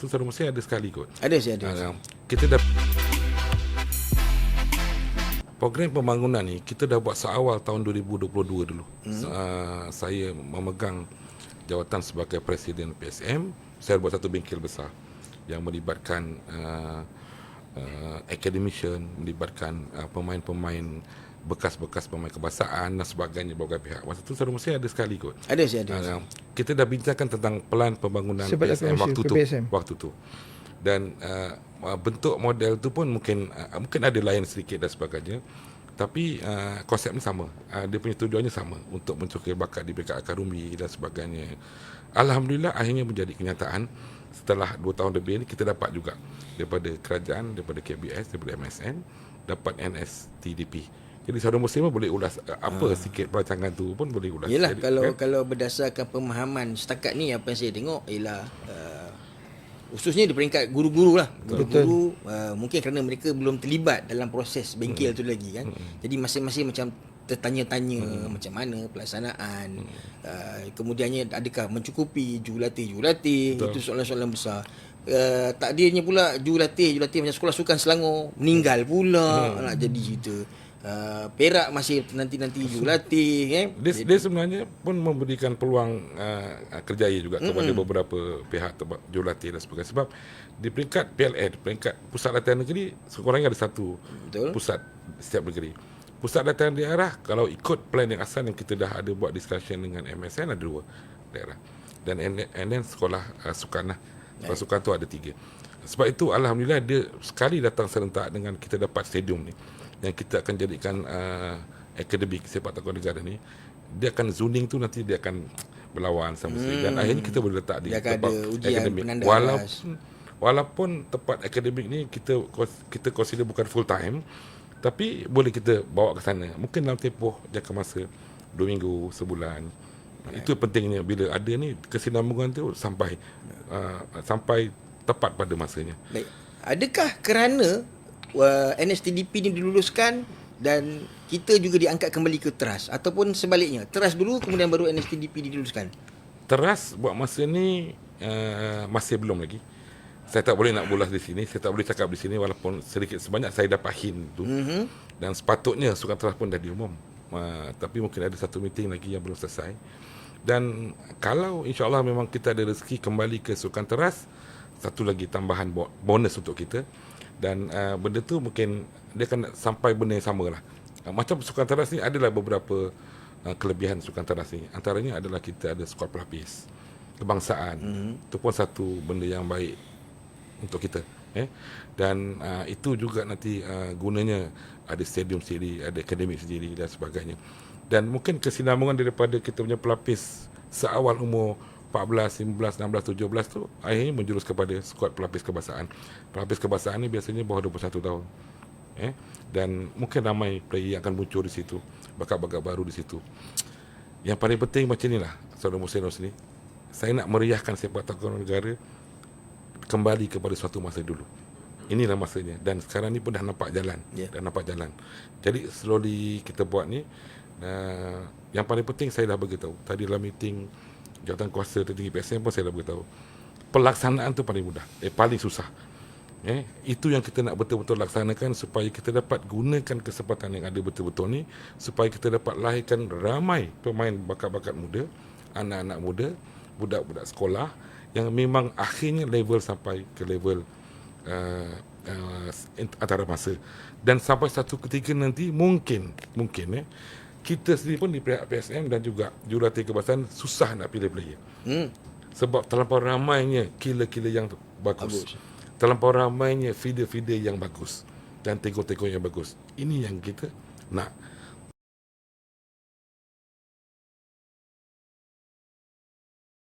tu satu mesti ada sekali kot. Ada sih ada. Uh, kita dah program pembangunan ni kita dah buat seawal tahun 2022 dulu. Hmm. Uh, saya memegang jawatan sebagai presiden PSM, saya buat satu bengkel besar yang melibatkan uh, uh, academician, melibatkan uh, pemain-pemain bekas-bekas pemain kebangsaan dan sebagainya berbagai pihak. Masa tu selalu mesti ada sekali kot. Ada sih ada. Uh, kita dah bincangkan tentang pelan pembangunan Sebab PSM waktu tu. PSM. Waktu tu. Dan uh, bentuk model tu pun mungkin uh, mungkin ada lain sedikit dan sebagainya. Tapi uh, konsep ni sama. Uh, dia punya tujuannya sama untuk mencokir bakat di peringkat akademi dan sebagainya. Alhamdulillah akhirnya menjadi kenyataan setelah 2 tahun lebih ni kita dapat juga daripada kerajaan, daripada KBS, daripada MSN dapat NSTDP. Jadi saudara muslim boleh ulas uh, apa ha. sikit perancangan tu pun boleh ulas. Yelah Jadi, kalau kan? kalau berdasarkan pemahaman setakat ni apa yang saya tengok ialah uh, khususnya di peringkat guru-guru lah. Guru-guru uh, mungkin kerana mereka belum terlibat dalam proses bengkel hmm. tu lagi kan. Hmm. Jadi masing-masing macam tertanya-tanya hmm. macam mana pelaksanaan hmm. uh, kemudiannya adakah mencukupi jurulatih-jurulatih itu soalan-soalan besar uh, takdirnya pula jurulatih jurulatih macam sekolah sukan Selangor meninggal pula hmm. nak jadi cerita Uh, Perak masih nanti-nanti jurulatih eh? dia, dia sebenarnya pun memberikan peluang uh, kerjaya juga mm-hmm. kepada beberapa pihak tempat jurulatih dan sebagainya. Sebab di peringkat PLN peringkat pusat latihan negeri sekurang-kurangnya ada satu Betul. pusat setiap negeri. Pusat latihan daerah kalau ikut plan yang asal yang kita dah ada buat discussion dengan MSN ada dua daerah. Dan and, and then sekolah uh, sukan lah. Sekolah sukan tu ada tiga. Sebab itu Alhamdulillah dia sekali datang serentak dengan kita dapat stadium ni yang kita akan jadikan uh, akademik sepak takraw negara ni dia akan zoning tu nanti dia akan berlawan sama hmm. sekali. Dan akhirnya kita boleh letak di dia tempat akademik walaupun walaupun tempat akademik ni kita kita consider bukan full time tapi boleh kita bawa ke sana. Mungkin dalam tempoh jangka masa 2 minggu sebulan. Right. itu pentingnya. Bila ada ni kesinambungan tu sampai uh, sampai tepat pada masanya. Baik. Adakah kerana uh, NSTDP ni diluluskan dan kita juga diangkat kembali ke TERAS. Ataupun sebaliknya TERAS dulu kemudian baru NSTDP diluluskan. TERAS buat masa ni uh, masih belum lagi. Saya tak boleh nak bolas di sini saya tak boleh cakap di sini walaupun sedikit sebanyak saya dapat hint tu. Mm-hmm. dan sepatutnya sukan TERAS pun dah diumum. Uh, tapi mungkin ada satu meeting lagi yang belum selesai. Dan kalau insyaAllah memang kita ada rezeki kembali ke sukan teras satu lagi tambahan bonus untuk kita dan uh, benda tu mungkin dia akan sampai benda yang sama lah. Uh, macam sukan teras ni adalah beberapa uh, kelebihan sukan teras ni. Antaranya adalah kita ada skuad pelapis kebangsaan. Mm-hmm. Itu pun satu benda yang baik untuk kita. Eh? Dan uh, itu juga nanti uh, gunanya ada stadium sendiri, ada akademik sendiri dan sebagainya. Dan mungkin kesinambungan daripada kita punya pelapis seawal umur 14, 15, 16, 17 tu akhirnya menjurus kepada skuad pelapis kebangsaan. Pelapis kebangsaan ni biasanya bawah 21 tahun. Eh? Dan mungkin ramai player yang akan muncul di situ. Bakat-bakat baru di situ. Yang paling penting macam inilah, Saudara Musinos ni. Saya nak meriahkan sepak takraw negara kembali kepada suatu masa dulu. Inilah masanya. Dan sekarang ni pun dah nampak jalan. Yeah. Dah nampak jalan. Jadi slowly kita buat ni. Uh, yang paling penting saya dah beritahu. Tadi dalam meeting jawatan kuasa tertinggi PSM pun saya dah beritahu. Pelaksanaan tu paling mudah, eh paling susah. Eh, itu yang kita nak betul-betul laksanakan supaya kita dapat gunakan kesempatan yang ada betul-betul ni supaya kita dapat lahirkan ramai pemain bakat-bakat muda, anak-anak muda, budak-budak sekolah yang memang akhirnya level sampai ke level uh, uh, antara masa dan sampai satu ketika nanti mungkin mungkin eh kita sendiri pun di pihak PSM dan juga jurulatih kebangsaan susah nak pilih player. Hmm. Sebab terlampau ramainya killer-killer yang bagus. bagus. Terlampau ramainya feeder-feeder yang bagus dan tengok-tengok yang bagus. Ini yang kita nak